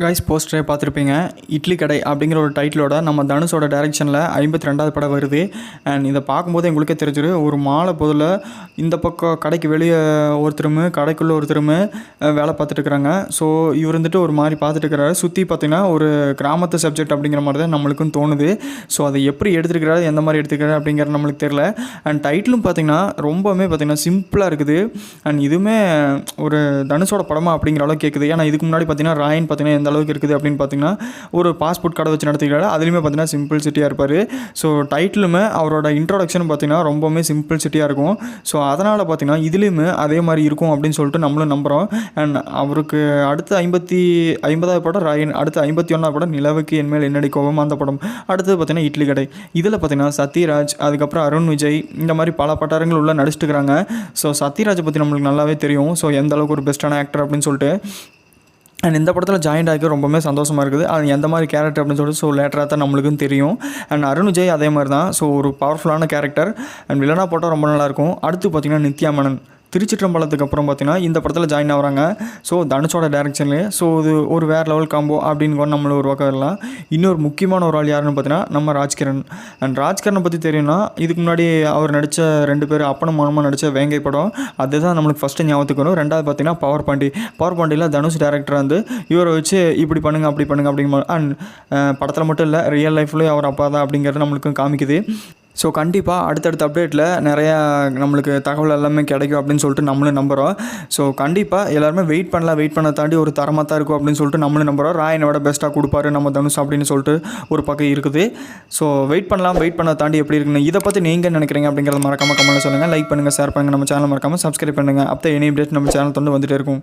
Guys போஸ்டரே பார்த்துருப்பீங்க. இட்லி கடை அப்படிங்கிற ஒரு டைட்டிலோட நம்ம தனுஷோட டைரக்ஷனில் ஐம்பத்தி ரெண்டாவது படம் வருது. அண்ட் இதை பார்க்கும்போது எங்களுக்கே தெரிஞ்சிரு ஒரு மாலை பொதுல இந்த பக்கம் கடைக்கு வெளியே ஒருத்தரும் கடைக்குள்ளே ஒருத்தரும் வேலை பார்த்துட்டுருக்குறாங்க. ஸோ இவர் வந்துட்டு ஒரு மாதிரி பார்த்துட்டுருக்கிறாரு. சுற்றி பார்த்தீங்கன்னா ஒரு கிராமத்து சப்ஜெக்ட் அப்படிங்கிற மாதிரி தான் நம்மளுக்கும் தோணுது. ஸோ அதை எப்படி எடுத்துருக்கிறாரு எந்த மாதிரி எடுத்துக்கிறாரு அப்படிங்கிறது நம்மளுக்கு தெரியல. அண்ட் டைட்டிலும் பார்த்தீங்கன்னா ரொம்பவுமே பார்த்திங்கன்னா சிம்பிளாக இருக்குது. அண்ட் இதுவுமே ஒரு தனுஷோட படமாக அப்படிங்கிற அளவுக்கு கேட்குது ஏன்னா இதுக்கு முன்னாடி பார்த்தீங்கன்னா ராயன் பார்த்தீங்கன்னா எந்த அளவுக்கு இருக்குது அப்படின்னு பார்த்தீங்கன்னா ஒரு பாஸ்போர்ட் கடை வச்சு நடத்திக்கிறாரு அதுலேயுமே பார்த்தீங்கன்னா சிம்பிள் சிட்டியாக இருப்பார். ஸோ டைட்டிலுமே அவரோட இன்ட்ரோடக்ஷன் பார்த்தீங்கன்னா ரொம்பவுமே சிம்பிள் சிட்டியாக இருக்கும். ஸோ அதனால் பார்த்தீங்கன்னா இதுலேயுமே அதே மாதிரி இருக்கும் அப்படின்னு சொல்லிட்டு நம்மளும் நம்புகிறோம் அண்ட் அவருக்கு அடுத்து ஐம்பத்தி ஐம்பதாவது படம் ராயன் அடுத்து ஐம்பத்தி ஒன்றாவது படம் நிலவுக்கு என்மேல் என்னடி கோபம் அந்த படம். அடுத்தது பார்த்தீங்கன்னா இட்லி கடை. இதில் பார்த்தீங்கன்னா சத்யராஜ் அதுக்கப்புறம் அருண் விஜய் இந்த மாதிரி பல பட்டாரங்கள் உள்ள நடிச்சிட்டு இருக்கிறாங்க ஸோ சத்யராஜை பற்றி நம்மளுக்கு நல்லாவே தெரியும். ஸோ எந்த அளவுக்கு ஒரு பெஸ்ட்டான ஆக்டர் அப்படின்னு சொல்லிட்டு. அண்ட் இந்த படத்தில் ஜாயின்ட் ஆகி ரொம்பவே சந்தோஷமாக இருக்குது. அது எந்த மாதிரி கேரக்டர் அப்படின்னு சொல்லிட்டு ஸோ லேட்டராக தான் நம்மளுக்கும் தெரியும். அண்ட் அருண் விஜய் அதே மாதிரி தான் ஸோ ஒரு பவர்ஃபுல்லான கேரக்டர் அண்ட் வில்லனாக போட்டால் ரொம்ப நல்லாயிருக்கும் அடுத்து பார்த்தீங்கன்னா நித்யா மேனன். திருச்சிற்றம்பலத்துக்கு அப்புறம் பார்த்தீங்கன்னா இந்த படத்தில் ஜாயின் ஆகிறாங்க. ஸோ தனுஷோட டேரக்ஷன்லேயே ஸோ இது ஒரு வேறு லெவல் காம்போ அப்படின்னு கூட நம்மள ஒரு வரலாம். இன்னொரு முக்கியமான ஒரு ஆள் யாருன்னு பார்த்தீங்கன்னா நம்ம ராஜ்கிரண். அண்ட் ராஜ்கிரனை பற்றி தெரியும்னா இதுக்கு முன்னாடி அவர் நடித்த ரெண்டு பேர் அப்பனும் மனமாக நடித்த வேங்கை படம் அதுதான் நம்மளுக்கு ஃபஸ்ட்டு ஞாபகத்துக்கு வரும். ரெண்டாவது பார்த்தீங்கன்னா பவர் பாண்டி. பவர் பாண்டியில் தனுஷ் டேரக்டர் வந்து இவரை வச்சு இப்படி பண்ணுங்க அப்படி பண்ணுங்க அப்படிங்கிற அண்ட் படத்தில் மட்டும் இல்லை ரியல் லைஃப்லேயும் அவர் அப்பா தான் அப்படிங்கிறது நம்மளுக்கு காமிக்குது. ஸோ கண்டிப்பாக அடுத்தடுத்த அப்டேட்டில் நிறையா நம்மளுக்கு தகவல் எல்லாமே கிடைக்கும் அப்படின்னு சொல்லிட்டு நம்மளும் நம்புகிறோம் ஸோ கண்டிப்பாக எல்லாருமே வெயிட் பண்ணலாம். வெயிட் பண்ண தாண்டி ஒரு தரமாக தான் இருக்கும் அப்படின்னு சொல்லிட்டு நம்மளும் நம்புகிறோம் ராயனை விட பெஸ்ட்டாக கொடுப்பாரு நம்ம தனுஷ் அப்படின்னு சொல்லிட்டு ஒரு பக்கம் இருக்குது. ஸோ வெயிட் பண்ணலாம். வெயிட் பண்ண தாண்டி எப்படி இருக்குன்னு இதை பற்றி நீங்கள் நினைக்கிறீங்க அப்படிங்கிறத மறக்காமல் கமெண்ட்டில் சொல்லுங்கள் லைக் பண்ணுங்கள் ஷேர் பண்ணுங்கள் நம்ம சேனல் மறக்காமல் சப்ஸ்கிரைப் பண்ணுங்கள் அப்போ எனி அப்டேட் நம்ம சேனல் தொண்டு வந்துகிட்டே இருக்கும்.